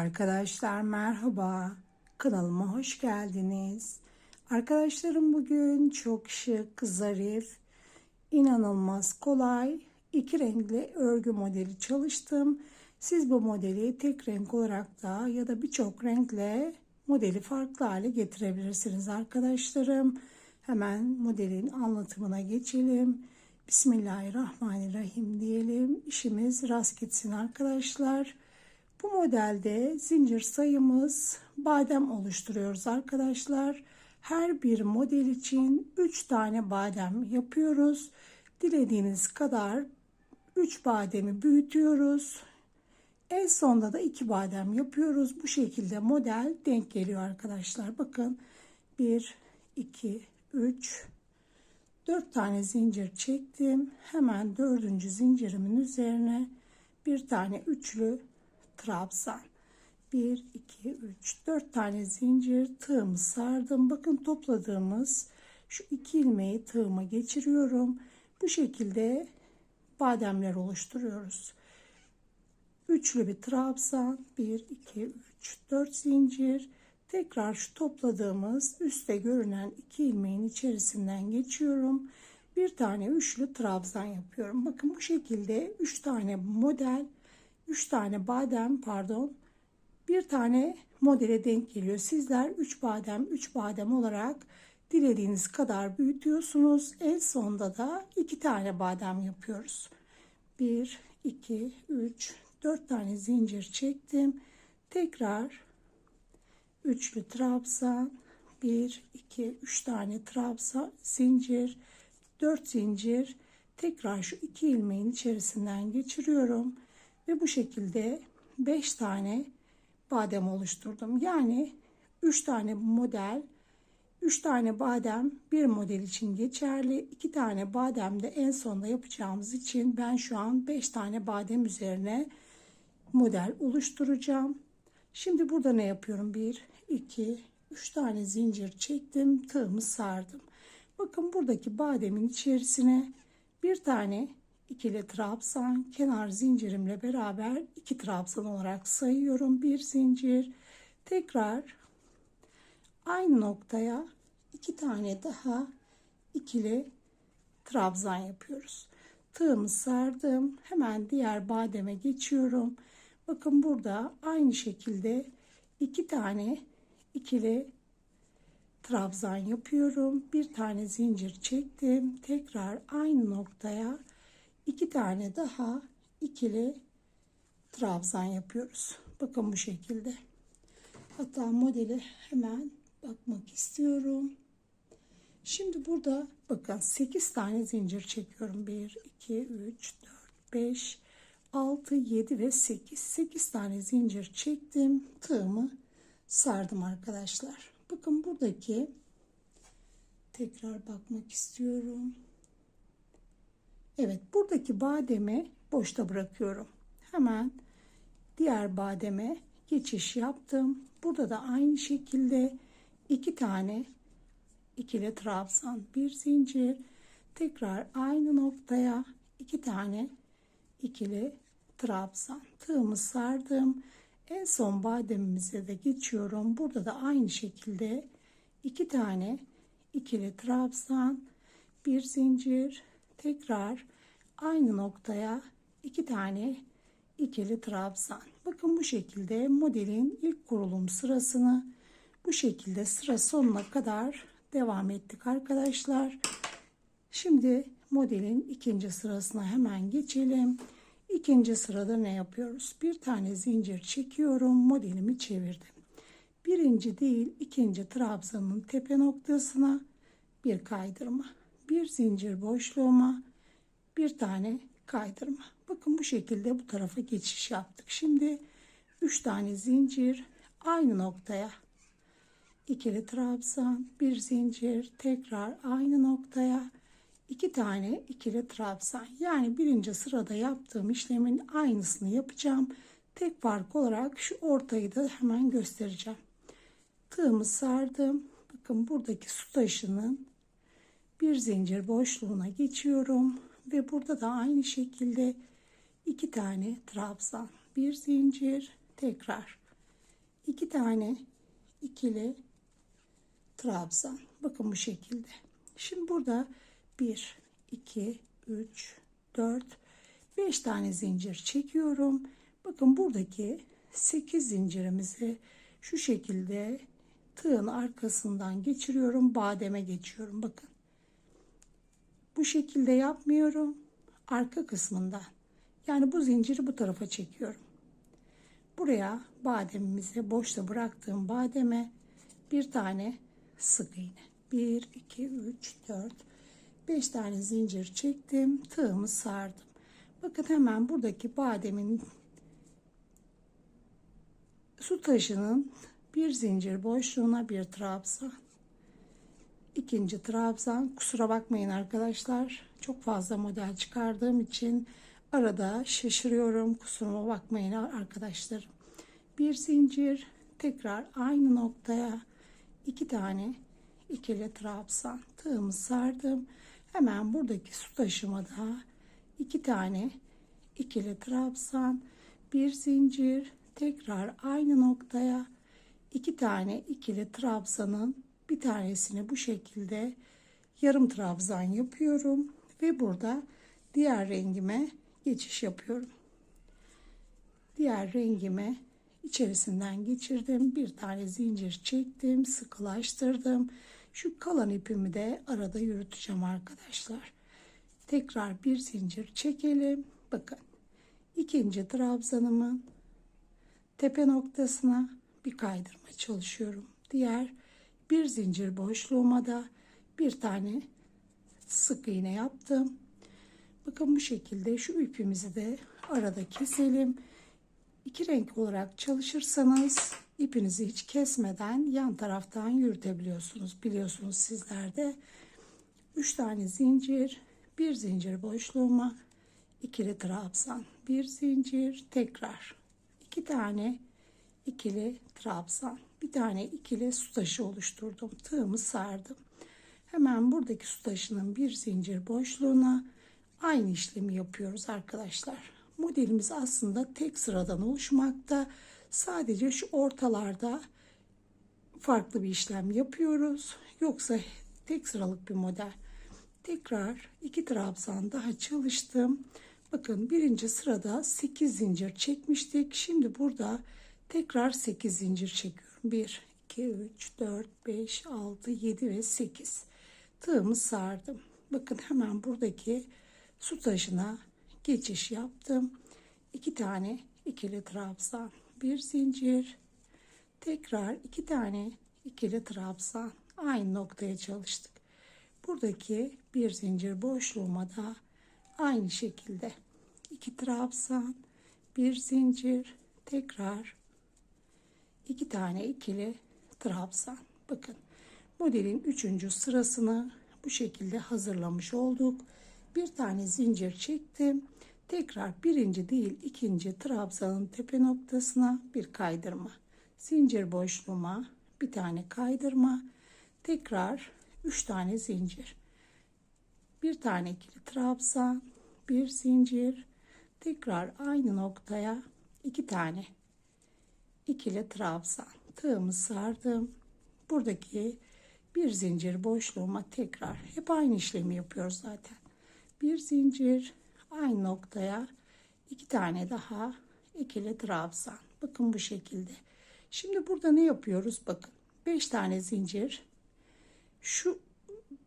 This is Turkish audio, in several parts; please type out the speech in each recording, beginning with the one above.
Arkadaşlar merhaba. Kanalıma hoş geldiniz. Arkadaşlarım bugün çok şık, zarif, inanılmaz kolay iki renkli örgü modeli çalıştım. Siz bu modeli tek renk olarak da ya da birçok renkle modeli farklı hale getirebilirsiniz arkadaşlarım. Hemen modelin anlatımına geçelim. Bismillahirrahmanirrahim diyelim. İşimiz rast gitsin arkadaşlar. Bu modelde zincir sayımız badem oluşturuyoruz arkadaşlar. Her bir model için 3 tane badem yapıyoruz. Dilediğiniz kadar 3 bademi büyütüyoruz. En sonda da 2 badem yapıyoruz. Bu şekilde model denk geliyor arkadaşlar. Bakın 1, 2, 3, 4 tane zincir çektim. Hemen dördüncü zincirimin üzerine bir tane üçlü trabzan. 1, 2, 3, 4 tane zincir tığımı sardım. Bakın topladığımız şu iki ilmeği tığıma geçiriyorum. Bu şekilde bademler oluşturuyoruz. Üçlü bir trabzan. 1, 2, 3, 4 zincir. Tekrar şu topladığımız üstte görünen iki ilmeğin içerisinden geçiyorum. Bir tane üçlü trabzan yapıyorum. Bakın bu şekilde üç tane model 3 tane badem pardon bir tane modele denk geliyor. Sizler 3 badem 3 badem olarak dilediğiniz kadar büyütüyorsunuz. En sonda da 2 tane badem yapıyoruz. 1 2 3 4 tane zincir çektim. Tekrar üçlü trabzan 1 2 3 tane trabzan zincir 4 zincir tekrar şu iki ilmeğin içerisinden geçiriyorum ve bu şekilde 5 tane badem oluşturdum. Yani 3 tane model 3 tane badem bir model için geçerli. 2 tane badem de en sonda yapacağımız için ben şu an 5 tane badem üzerine model oluşturacağım. Şimdi burada ne yapıyorum? 1 2 3 tane zincir çektim. Tığımı sardım. Bakın buradaki bademin içerisine bir tane ikili trabzan kenar zincirimle beraber iki trabzan olarak sayıyorum. Bir zincir. Tekrar aynı noktaya iki tane daha ikili trabzan yapıyoruz. Tığımı sardım. Hemen diğer bademe geçiyorum. Bakın burada aynı şekilde iki tane ikili trabzan yapıyorum. Bir tane zincir çektim. Tekrar aynı noktaya iki tane daha ikili trabzan yapıyoruz. Bakın bu şekilde. Hatta modeli hemen bakmak istiyorum. Şimdi burada bakın 8 tane zincir çekiyorum. 1, 2, 3, 4, 5, 6, 7 ve 8. 8 tane zincir çektim. Tığımı sardım arkadaşlar. Bakın buradaki tekrar bakmak istiyorum. Evet buradaki bademi boşta bırakıyorum. Hemen diğer bademe geçiş yaptım. Burada da aynı şekilde iki tane ikili trabzan bir zincir tekrar aynı noktaya iki tane ikili trabzan tığımı sardım. En son bademimize de geçiyorum. Burada da aynı şekilde iki tane ikili trabzan bir zincir tekrar aynı noktaya iki tane ikili trabzan. Bakın bu şekilde modelin ilk kurulum sırasını bu şekilde sıra sonuna kadar devam ettik arkadaşlar. Şimdi modelin ikinci sırasına hemen geçelim. İkinci sırada ne yapıyoruz? Bir tane zincir çekiyorum. Modelimi çevirdim. Birinci değil ikinci trabzanın tepe noktasına bir kaydırma bir zincir boşluğuma bir tane kaydırma. Bakın bu şekilde bu tarafa geçiş yaptık. Şimdi 3 tane zincir aynı noktaya ikili trabzan, bir zincir, tekrar aynı noktaya iki tane ikili trabzan. Yani birinci sırada yaptığım işlemin aynısını yapacağım. Tek fark olarak şu ortayı da hemen göstereceğim. Tığımı sardım. Bakın buradaki su taşının bir zincir boşluğuna geçiyorum ve burada da aynı şekilde iki tane trabzan bir zincir tekrar iki tane ikili trabzan. Bakın bu şekilde. Şimdi burada 1, 2, 3, 4, 5 tane zincir çekiyorum. Bakın buradaki 8 zincirimizi şu şekilde tığın arkasından geçiriyorum. Bademe geçiyorum. Bakın. Bu şekilde yapmıyorum. Arka kısmından. Yani bu zinciri bu tarafa çekiyorum. Buraya bademimizi boşta bıraktığım bademe bir tane sık iğne. 1, 2, 3, 4, 5 tane zincir çektim. Tığımı sardım. Bakın hemen buradaki bademin su taşının bir zincir boşluğuna bir trabzan. İkinci trabzan. Kusura bakmayın arkadaşlar. Çok fazla model çıkardığım için arada şaşırıyorum. Kusuruma bakmayın arkadaşlarım. Bir zincir tekrar aynı noktaya iki tane ikili trabzan tığımı sardım. Hemen buradaki su taşıma da iki tane ikili trabzan bir zincir tekrar aynı noktaya iki tane ikili trabzanın bir tanesini bu şekilde yarım trabzan yapıyorum ve burada diğer rengime geçiş yapıyorum. Diğer rengime içerisinden geçirdim. Bir tane zincir çektim, sıkılaştırdım. Şu kalan ipimi de arada yürüteceğim arkadaşlar. Tekrar bir zincir çekelim. Bakın. ikinci trabzanımın tepe noktasına bir kaydırma çalışıyorum. Diğer bir zincir boşluğuma da bir tane sık iğne yaptım. Bakın bu şekilde şu ipimizi de arada keselim. İki renk olarak çalışırsanız ipinizi hiç kesmeden yan taraftan yürütebiliyorsunuz. Biliyorsunuz sizlerde. 3 tane zincir, bir zincir boşluğuma ikili trabzan, bir zincir tekrar iki tane ikili trabzan, bir tane ikili su taşı oluşturdum. Tığımı sardım. Hemen buradaki su taşının bir zincir boşluğuna aynı işlemi yapıyoruz arkadaşlar. Modelimiz aslında tek sıradan oluşmakta. Sadece şu ortalarda farklı bir işlem yapıyoruz. Yoksa tek sıralık bir model. Tekrar iki trabzan daha çalıştım. Bakın birinci sırada 8 zincir çekmiştik. Şimdi burada tekrar 8 zincir çekiyorum. 1, 2, 3, 4, 5, 6, 7 ve 8. Tığımı sardım. Bakın hemen buradaki su taşına geçiş yaptım. İki tane ikili trabzan, bir zincir, tekrar iki tane ikili trabzan aynı noktaya çalıştık. Buradaki bir zincir boşluğuma da aynı şekilde iki trabzan, bir zincir, tekrar iki tane ikili trabzan. Bakın modelin üçüncü sırasını bu şekilde hazırlamış olduk. Bir tane zincir çektim. Tekrar birinci değil ikinci trabzanın tepe noktasına bir kaydırma. Zincir boşluğuma bir tane kaydırma. Tekrar üç tane zincir. Bir tane ikili trabzan, bir zincir. Tekrar aynı noktaya iki tane ikili trabzan. Tığımı sardım. Buradaki bir zincir boşluğuma tekrar hep aynı işlemi yapıyoruz zaten. Bir zincir aynı noktaya iki tane daha ikili trabzan. Bakın bu şekilde. Şimdi burada ne yapıyoruz? Bakın 5 tane zincir. Şu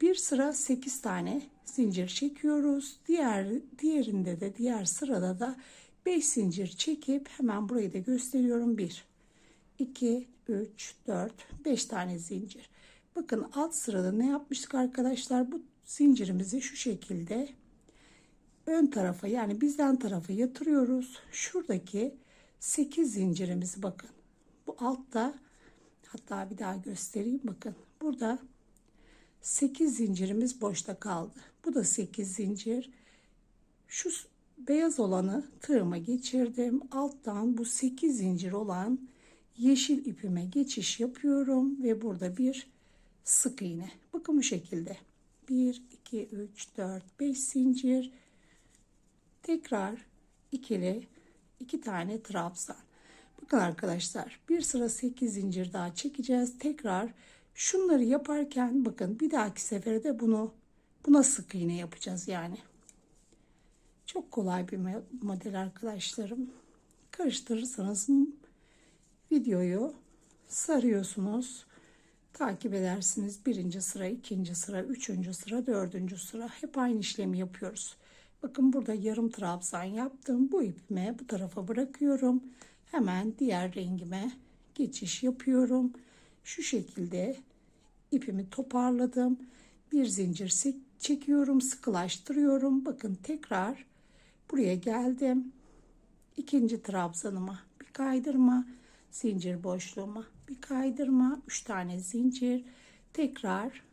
bir sıra 8 tane zincir çekiyoruz. Diğer diğerinde de diğer sırada da 5 zincir çekip hemen burayı da gösteriyorum. 1 2 3 4 5 tane zincir. Bakın alt sırada ne yapmıştık arkadaşlar? Bu zincirimizi şu şekilde ön tarafa yani bizden tarafa yatırıyoruz. Şuradaki 8 zincirimizi bakın. Bu altta hatta bir daha göstereyim bakın. Burada 8 zincirimiz boşta kaldı. Bu da 8 zincir. Şu beyaz olanı tığıma geçirdim. Alttan bu 8 zincir olan yeşil ipime geçiş yapıyorum ve burada bir sık iğne. Bakın bu şekilde. 1 2 3 4 5 zincir Tekrar ikili iki tane trabzan. Bakın arkadaşlar bir sıra 8 zincir daha çekeceğiz. Tekrar şunları yaparken bakın bir dahaki sefere de bunu buna sık iğne yapacağız yani. Çok kolay bir model arkadaşlarım. Karıştırırsanız videoyu sarıyorsunuz. Takip edersiniz. Birinci sıra, ikinci sıra, üçüncü sıra, dördüncü sıra. Hep aynı işlemi yapıyoruz. Bakın burada yarım trabzan yaptım. Bu ipimi bu tarafa bırakıyorum. Hemen diğer rengime geçiş yapıyorum. Şu şekilde ipimi toparladım. Bir zincir çekiyorum, sıkılaştırıyorum. Bakın tekrar buraya geldim. İkinci trabzanıma bir kaydırma, zincir boşluğuma bir kaydırma, üç tane zincir, tekrar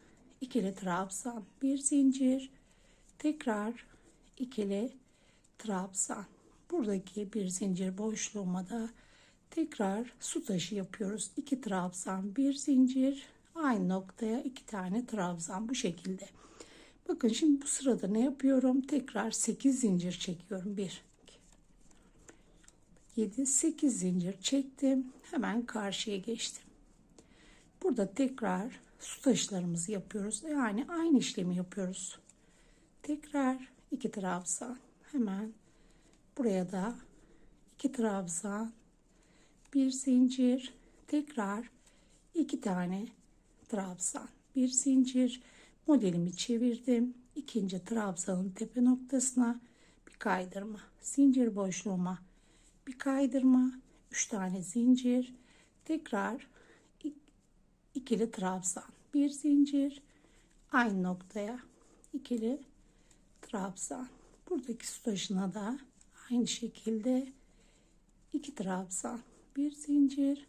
ikili trabzan, bir zincir, tekrar ikili trabzan. Buradaki bir zincir boşluğuma da tekrar su taşı yapıyoruz. 2 trabzan, bir zincir, aynı noktaya iki tane trabzan bu şekilde. Bakın şimdi bu sırada ne yapıyorum? Tekrar 8 zincir çekiyorum. 1 7 8 zincir çektim. Hemen karşıya geçtim. Burada tekrar su taşlarımızı yapıyoruz. Yani aynı işlemi yapıyoruz. Tekrar 2 trabzan. Hemen buraya da 2 trabzan, bir zincir, tekrar 2 tane trabzan, bir zincir. Modelimi çevirdim. İkinci trabzanın tepe noktasına bir kaydırma. Zincir boşluğuma bir kaydırma. 3 tane zincir. Tekrar ikili trabzan. Bir zincir. Aynı noktaya ikili trabzan. Buradaki su da aynı şekilde iki trabzan. Bir zincir.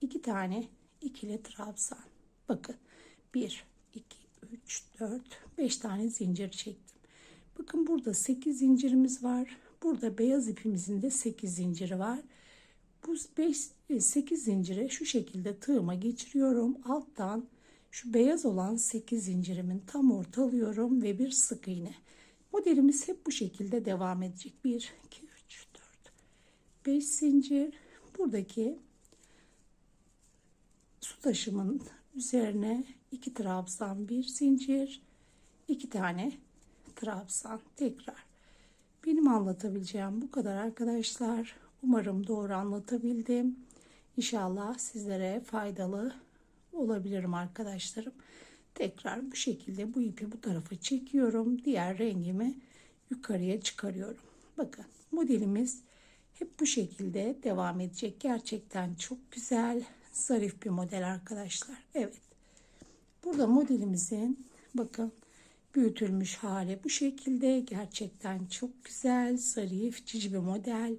iki tane ikili trabzan. Bakın 1, 2, 3, 4, 5 tane zincir çektim. Bakın burada 8 zincirimiz var. Burada beyaz ipimizin de 8 zinciri var. Bu 5 8 zincire şu şekilde tığıma geçiriyorum. Alttan şu beyaz olan 8 zincirimin tam ortalıyorum ve bir sık iğne. Modelimiz hep bu şekilde devam edecek. 1 2 3 4 5 zincir. Buradaki su taşımın üzerine 2 trabzan, bir zincir, 2 tane trabzan tekrar benim anlatabileceğim bu kadar arkadaşlar. Umarım doğru anlatabildim. İnşallah sizlere faydalı olabilirim arkadaşlarım. Tekrar bu şekilde bu ipi bu tarafa çekiyorum. Diğer rengimi yukarıya çıkarıyorum. Bakın modelimiz hep bu şekilde devam edecek. Gerçekten çok güzel, zarif bir model arkadaşlar. Evet. Burada modelimizin bakın büyütülmüş hali bu şekilde. Gerçekten çok güzel, zarif, cici bir model.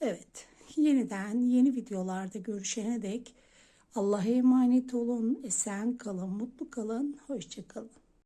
Evet, yeniden yeni videolarda görüşene dek Allah'a emanet olun, esen kalın, mutlu kalın, hoşçakalın.